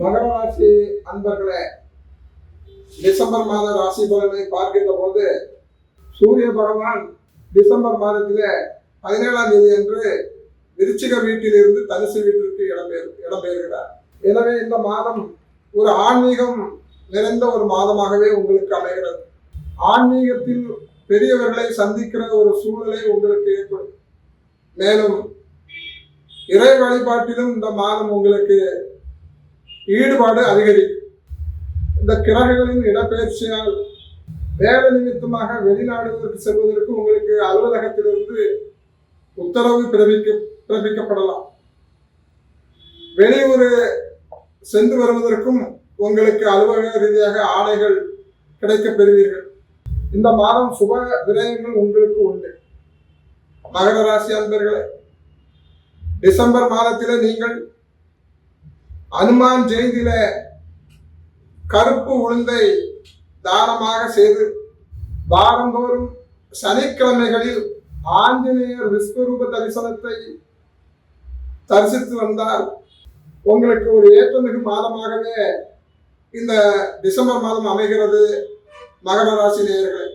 மகர ராசி அன்பர்களே டிசம்பர் மாத ராசி பலனை பார்க்கின்ற போது சூரிய பகவான் டிசம்பர் மாதத்திலே பதினேழாம் தேதி அன்று விருச்சிக வீட்டிலிருந்து தனுசு வீட்டிற்கு இடம்பெயர் இடம்பெயர்கிறார். எனவே இந்த மாதம் ஒரு ஆன்மீகம் நிறைந்த ஒரு மாதமாகவே உங்களுக்கு அமைகிறது. ஆன்மீகத்தில் பெரியவர்களை சந்திக்கிற ஒரு சூழ்நிலை உங்களுக்கு ஏற்படும். மேலும் இறை வழிபாட்டிலும் இந்த மாதம் உங்களுக்கு ஈடுபாடு அதிகரிக்கும் இந்த கிரகங்களின் இடப்பெயர்ச்சியால் வேலை நிமித்தமாக வெளிநாடுகளுக்கு செல்வதற்கு உங்களுக்கு அலுவலகத்திலிருந்து உத்தரவு பிறப்பிக்க பிறப்பிக்கப்படலாம். வெளியூர் சென்று வருவதற்கும் உங்களுக்கு அலுவலக ரீதியாக ஆணைகள் கிடைக்கப் பெறுவீர்கள். இந்த மாதம் சுப விரயங்கள் உங்களுக்கு உண்டு. மகர ராசி அன்பர்களே டிசம்பர் மாதத்திலே நீங்கள் அனுமான் ஜெயந்தியில கருப்பு உளுந்தை தானமாக செய்து வாரந்தோறும் சனிக்கிழமைகளில் ஆஞ்சநேயர் விஸ்வரூப தரிசனத்தை தரிசித்து வந்தால் உங்களுக்கு ஒரு ஏற்றமிகு மாதமாகவே இந்த டிசம்பர் மாதம் அமைகிறது மகர ராசி நேயர்களே.